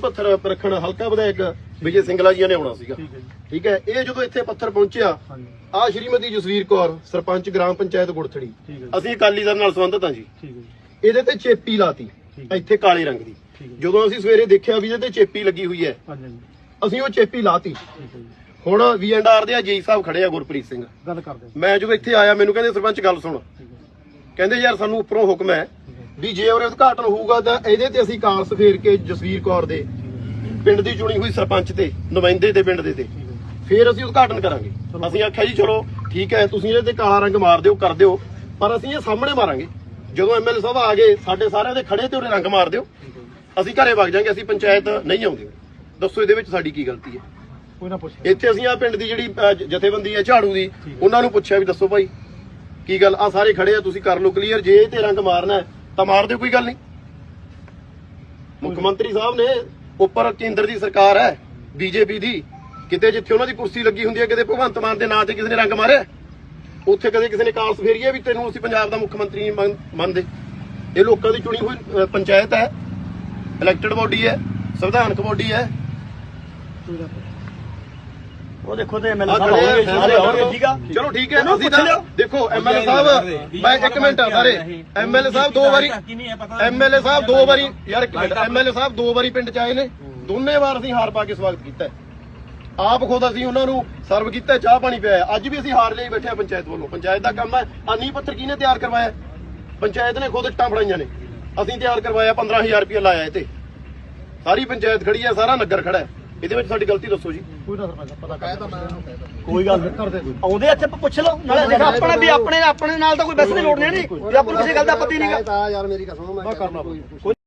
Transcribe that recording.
ਪੱਥਰ ਰੱਖਣ ਹਲਕਾ ਵਿਧਾਇਕ ਵਿਜੇ ਸਿੰਗਲਾ ਜੀ ਨੇ ਆਉਣਾ ਸੀਗਾ। ਠੀਕ ਹੈ ਇਹ ਜਦੋਂ ਇੱਥੇ ਪੱਥਰ ਪਹੁੰਚਿਆ ਆ ਸ਼੍ਰੀਮਤੀ ਜਸਵੀਰ ਕੌਰ ਸਰਪੰਚ ਗ੍ਰਾਮ ਪੰਚਾਇਤ ਗੁੜਥੜੀ ਅਸੀਂ ਅਕਾਲੀ ਦਲ ਨਾਲ ਸੰਬੰਧਤ ਹਾਂ ਜੀ। ਇਹਦੇ ਤੇ ਚੇਪੀ ਲਾਤੀ। ਇੱਥੇ ਕਾਲੇ ਰੰਗ ਦੀ। ਜਦੋਂ ਅਸੀਂ ਸਵੇਰੇ ਦੇਖਿਆ ਵੀ ਇਹਦੇ ਤੇ ਚੇਪੀ ਲੱਗੀ ਹੋਈ ਹੈ ਅਸੀਂ ਉਹ ਚੇਪੀ ਲਾਤੀ। ਹੁਣ ਵੀ ਐਂਡ ਆਰ ਦੇ ਜੀ ਸਾਹਿਬ ਖੜੇ ਆ ਗੁਰਪ੍ਰੀਤ ਸਿੰਘ। ਗੱਲ ਕਰਦੇ ਮੈਂ ਜਦੋਂ ਇੱਥੇ ਆਇਆ ਮੈਨੂੰ ਕਹਿੰਦੇ ਸਰਪੰਚ ਗੱਲ ਸੁਣ। ਕਹਿੰਦੇ ਯਾਰ ਸਾਨੂੰ ਉੱਪਰੋਂ ਹੁਕਮ ਹੈ ਵੀ ਜੇ ਉਹਰੇ ਉਦਘਾਟਨ ਹੋਊਗਾ ਤਾਂ ਇਹਦੇ ਤੇ ਅਸੀਂ ਕਾਂਸ ਫੇਰ ਕੇ ਜਸਵੀਰ ਕੌਰ ਦੇ ਪਿੰਡ ਦੀ ਚੁਣੀ ਹੋਈ ਸਰਪੰਚ ਤੇ ਨੁਮਾਇੰਦੇ ਦੇ ਪਿੰਡ ਦੇ ਤੇ। ਫੇਰ ਅਸੀਂ ਉਦਘਾਟਨ ਕਰਾਂਗੇ। ਅਸੀਂ ਆਖਿਆ ਜੀ ਚਲੋ ਠੀਕ ਹੈ ਤੁਸੀਂ ਇਹਦੇ ਤੇ ਕਾਲਾ ਰੰਗ ਮਾਰ ਦਿਓ ਕਰ ਦਿਓ ਪਰ ਅਸੀਂ ਇਹ ਸਾਹਮਣੇ ਮਾਰਾਂਗੇ। ਜਦੋਂ ਐਮਐਲਏ ਸਾਹਿਬ ਆ ਗਏ ਸਾਡੇ ਸਾਰਿਆਂ ਦੇ ਖੜੇ ਤੇ ਉਹਨੇ ਰੰਗ ਮਾਰ ਦਿਓ। ਅਸੀਂ ਘਰੇ ਵਗ ਜਾਾਂਗੇ ਅਸੀਂ ਪੰਚਾਇਤ ਨਹੀਂ ਆਉਂਦੇ। ਦੱਸੋ ਇਹਦੇ ਵਿੱਚ ਸਾਡੀ ਕੀ ਗਲਤੀ ਹੈ? ਕੋਈ ਨਾ ਪੁੱਛ ਇੱਥੇ ਅਸੀਂ ਆ ਪਿੰਡ ਦੀ ਜਿਹੜੀ ਜਥੇਬੰਦੀ ਹੈ ਝਾੜੂ ਦੀ ਉਹਨਾਂ ਨੂੰ ਪੁੱਛਿਆ ਵੀ ਦੱਸੋ ਭਾਈ ਕੀ ਗੱਲ? ਆ ਸਾਰੇ ਖੜੇ ਆ ਤੁਸੀਂ ਕਰ ਲਓ ਕਲੀਅਰ ਜੇ ਇਹ ਤੇ ਰੰਗ ਮਾਰਨਾ ਤਾਂ ਮਾਰ ਦਿਓ ਕੋਈ ਗੱਲ ਨਹੀਂ। ਮੁੱਖ ਮੰਤਰੀ ਸਾਹਿਬ ਨੇ ਉੱਪਰ ਕੇਂਦਰ ਦੀ ਸਰਕਾਰ ਹੈ ਬੀਜੇਪੀ ਦੀ ਕਿਤੇ ਜਿੱਥੇ ਉਹਨਾਂ ਦੀ ਕੁਰਸੀ ਲੱਗੀ ਹੁੰਦੀ ਹੈ ਕਿਤੇ ਭਗਵੰਤ ਮਾਨ ਦੇ ਨਾਂ ਤੇ ਕਿਸੇ ਨੇ ਰੰਗ ਮਾਰਿਆ ਉੱਥੇ ਕਦੇ ਕਿਸੇ ਨੇ ਕਾਂਸ ਫੇਰੀ ਵੀ ਤੈਨੂੰ ਅਸੀਂ ਪੰਜਾਬ ਦਾ ਮੁੱਖ ਮੰਤਰੀ ਨਹੀਂ ਮੰਨ- ਮੰਨਦੇ। ਇਹ ਲੋਕਾਂ ਦੀ ਚੁਣੀ ਹੋਈ ਪੰਚਾਇਤ ਹੈ। ਇਲੈਕਟਡ ਬੋਡੀ ਹੈ ਸੰਵਿਧਾਨਕ ਬੋਡੀ ਹੈ। ਉਹ ਦੇਖੋ ਤੇ ਐਮਐਲਏ ਸਾਹਿਬ ਆਉਣਗੇ ਸਾਰੇ ਆਉਣਗੇ ਠੀਕ ਆ? ਚਲੋ ਠੀਕ ਹੈ ਅਸੀਂ ਤਾਂ। ਦੇਖੋ ਐਮਐਲਏ ਸਾਹਿਬ ਮੈਂ ਇੱਕ ਮਿੰਟ ਸਾਰੇ ਐਮਐਲਏ ਸਾਹਿਬ ਦੋ ਵਾਰੀ ਐਮਐਲਏ ਸਾਹਿਬ ਦੋ ਵਾਰੀ ਯਾਰ ਇੱਕ ਮਿੰਟ ਐਮਐਲਏ ਸਾਹਿਬ ਦੋ ਵਾਰੀ ਪਿੰਡ ਚ ਆਏ ਨੇ। ਦੋਨੇ ਵਾਰ ਅਸੀਂ ਹਾਰ ਪਾ ਕੇ ਸਵਾਗਤ ਕੀਤਾ। ਆਪ ਖੁਦ ਅਸੀਂ ਉਹਨਾਂ ਨੂੰ ਸਰਵ ਕੀਤਾ ਚਾਹ ਪਾਣੀ ਪਿਆਇਆ ਅੱਜ ਵੀ ਅਸੀਂ ਹਾਰ ਲਈ ਬੈਠੇ ਆ ਪੰਚਾਇਤ ਵੱਲੋਂ। ਪੰਚਾਇਤ ਦਾ ਕੰਮ ਹੈ। ਆਨੀ ਪੱਤਰ ਕਿਹਨੇ ਤਿਆਰ ਕਰਵਾਇਆ? ਪੰਚਾਇਤ ਨੇ ਖੁਦ ਇੱਟਾਂ ਫੜਾਈਆਂ ਨੇ। ਅਸੀਂ ਤਿਆਰ ਕਰਵਾਇਆ 15000 ਰੁਪਏ ਲਾਇਆ ਇਹ ਤੇ ਸਾਰੀ ਪੰਚਾਇਤ ਖੜੀ ਹੈ ਸਾਰਾ ਨਗਰ ਖੜਾ ਹੈ। ਇਹਦੇ ਵਿੱਚ ਸਾਡੀ ਗਲਤੀ ਦੱਸੋ ਜੀ। ਕੋਈ ਨਾ ਸਰਪੰਚ ਪਤਾ ਕਰ ਕੋਈ ਗੱਲ ਨਹੀਂ ਕਰਦੇ ਕੋਈ। ਆਉਂਦੇ ਇੱਥੇ ਪੁੱਛ ਲਓ। ਨਾਲੇ ਦੇਖ ਆਪਣੇ ਵੀ ਆਪਣੇ ਆਪਣੇ ਨਾਲ ਤਾਂ ਕੋਈ ਬੈਸ ਦੀ ਲੋੜ ਨਹੀਂ ਨਹੀਂ ਵੀ ਆਪਾਂ ਨੂੰ ਕਿਸੇ ਗੱਲ ਦਾ ਪਤਾ ਹੀ ਨਹੀਂਗਾ ਯਾਰ ਮੇਰੀ ਕਸਮ ਮੈਂ ਕਰਨਾ